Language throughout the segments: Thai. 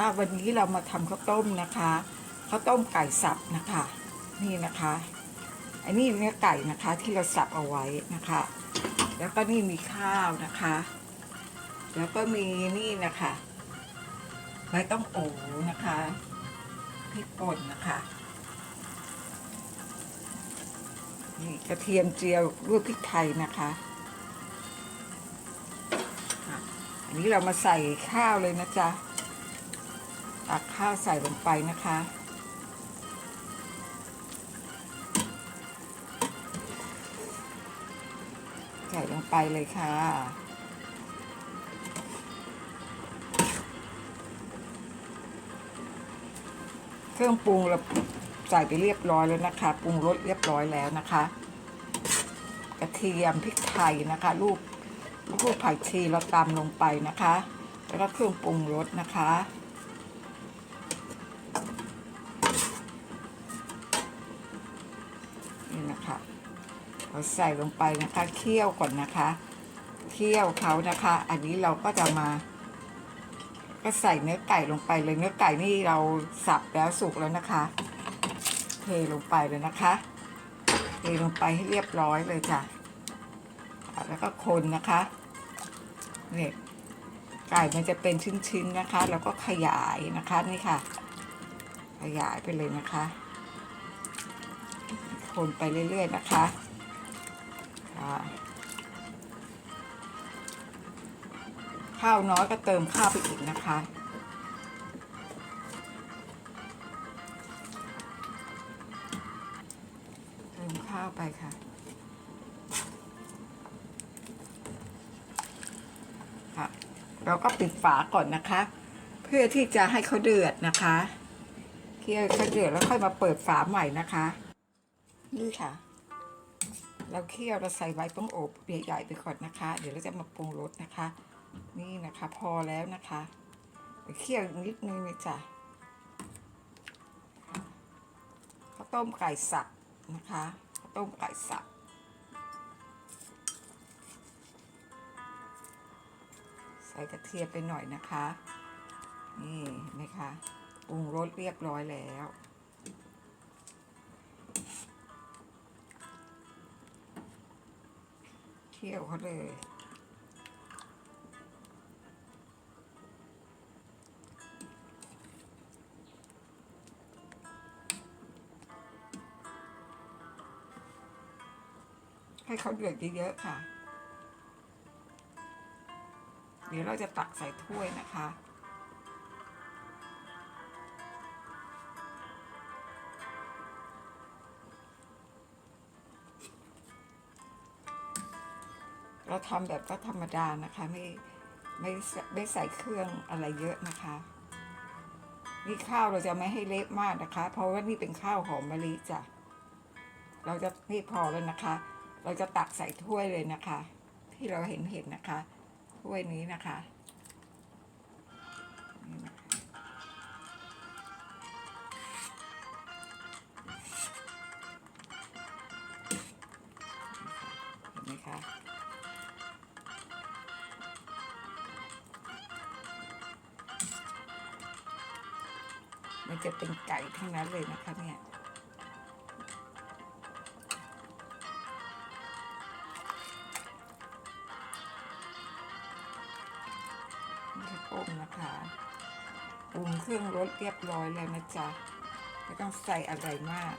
ค่ะวันนี้เรามาทำข้าวต้มนะคะข้าวต้มไก่สับนะคะ นี่นะคะอันนี้เนื้อไก่นะคะที่เราสับเอาไว้นะคะ แล้วก็นี่มีข้าวนะคะ แล้วก็มีนี่นะคะใบต้องโอนะคะพริกป่นนะคะนี่กระเทียมเจียวด้วยพริกไทยนะคะอะอันนี้เรามาใส่ข้าวเลยนะจ๊ะ ตักข้าวใส่ลงไปนะคะ ใส่ลงไปเลยค่ะเครื่องปรุงเราใส่ไปเรียบร้อยแล้วนะคะ ปรุงรสเรียบร้อยแล้วนะคะ กระเทียมพริกไทยนะคะลูกลูกผักชีเราตำลงไปนะคะ แล้วก็เครื่องปรุงรสนะคะ เราใส่ลงไปนะคะเคี่ยวก่อนนะคะเคี่ยวเขานะคะ อันนี้เราก็จะมา ก็ใส่เนื้อไก่ลงไปเลยเนื้อไก่นี่เราสับแล้วสุกแล้วนะคะเทลงไปเลยนะคะเทลงไปให้เรียบร้อยเลยจ้ะแล้วก็คนนะคะเนี่ยไก่มันจะเป็นชิ้นๆนะคะ แล้วก็ขยายนะคะนี่ค่ะ ขยายไปเลยนะคะ คนไปเรื่อยๆนะคะ ข้าวน้อยก็เติมข้าวไปอีกนะคะ เติมข้าวไปค่ะ ค่ะ เราก็ปิดฝาก่อนนะคะ เพื่อที่จะให้เขาเดือดนะคะเคี่ยวเขาเดือดแล้วค่อยมาเปิดฝาใหม่นะคะ นี่ค่ะ เราเคี่ยวเราใส่ใบต้องอบใหญ่ๆไปก่อนนะคะ เดี๋ยวเราจะมาปรุงรสนะคะ นี่นะคะ พอแล้วนะคะเคี่ยวนิดนึงเลยจ้ะข้าวต้มไก่สับนะคะข้าวต้มไก่สับใส่กระเทียมไปหน่อยนะคะ นี่เห็นไหมคะปรุงรสเรียบร้อยแล้ว เที่ยวเขาเลย ให้เขาเดือดเยอะๆค่ะ เดี๋ยวเราจะตักใส่ถ้วยนะคะ เราทำแบบก็ธรรมดานะคะไม่ไม่ไม่ใส่เครื่องอะไรเยอะนะคะ นี่ข้าวเราจะไม่ให้เละมากนะคะ เพราะว่านี่เป็นข้าวหอมมะลิจ้ะเราจะนี่พอแล้วนะคะ เราจะตักใส่ถ้วยเลยนะคะ ที่เราเห็นเห็นนะคะถ้วยนี้นะคะ มันจะเป็นไก่ทั้งนั้นเลยนะคะเนี่ยนี่คือต้มนะคะปรุงเครื่องรสเรียบร้อยแล้วนะจ๊ะไม่ต้องใส่อะไรมาก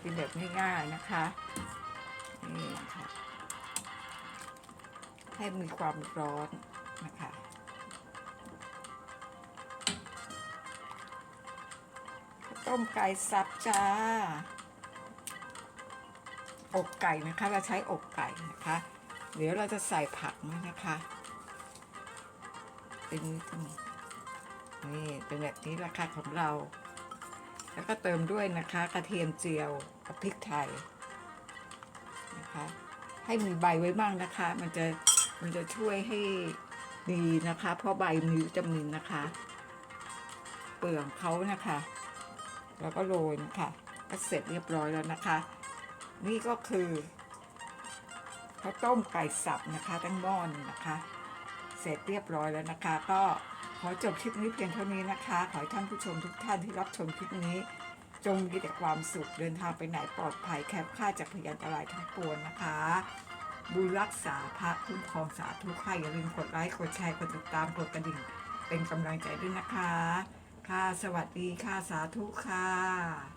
กินแบบง่ายๆนะคะ นี่นะคะให้มีความร้อนนะคะ ต้มไก่สับจ้า อกไก่นะคะ เราใช้อกไก่นะคะ เดี๋ยวเราจะใส่ผักด้ยนะคะ เป็นนี่ตรงนี้นี่เป็นแบบนี้ราคาของเรา แล้วก็เติมด้วยนะคะ กระเทียมเจียวกับพริกไทยนะคะ ให้มีใบไว้บ้างนะคะ มันจะมันจะช่วยให้ดีนะคะ เพราะใบมีวิตามินนะคะ เปลือกเขานะคะ แล้วก็โรยนะคะก็เสร็จเรียบร้อยแล้วนะคะ นี่ก็คือข้าวต้มไก่สับนะคะตั้งหม้อนนะคะ เสร็จเรียบร้อยแล้วนะคะ ก็ขอจบคลิปนี้เพียงเท่านี้นะคะ ขอให้ท่านผู้ชมทุกท่านที่รับชมคลิปนี้ จงมีแต่ความสุขเดินทางไปไหนปลอดภัยแคล้วคลาจากพยานอันตรายทั้งปวงนะคะบุญรักษาพระคุ้มครองสาธุค่ะอย่าลืมกดไลค์กดแชร์กดติดตามกดกระดิ่งเป็นกำลังใจด้วยนะคะ ค่ะ สวัสดีค่ะ สาธุค่ะ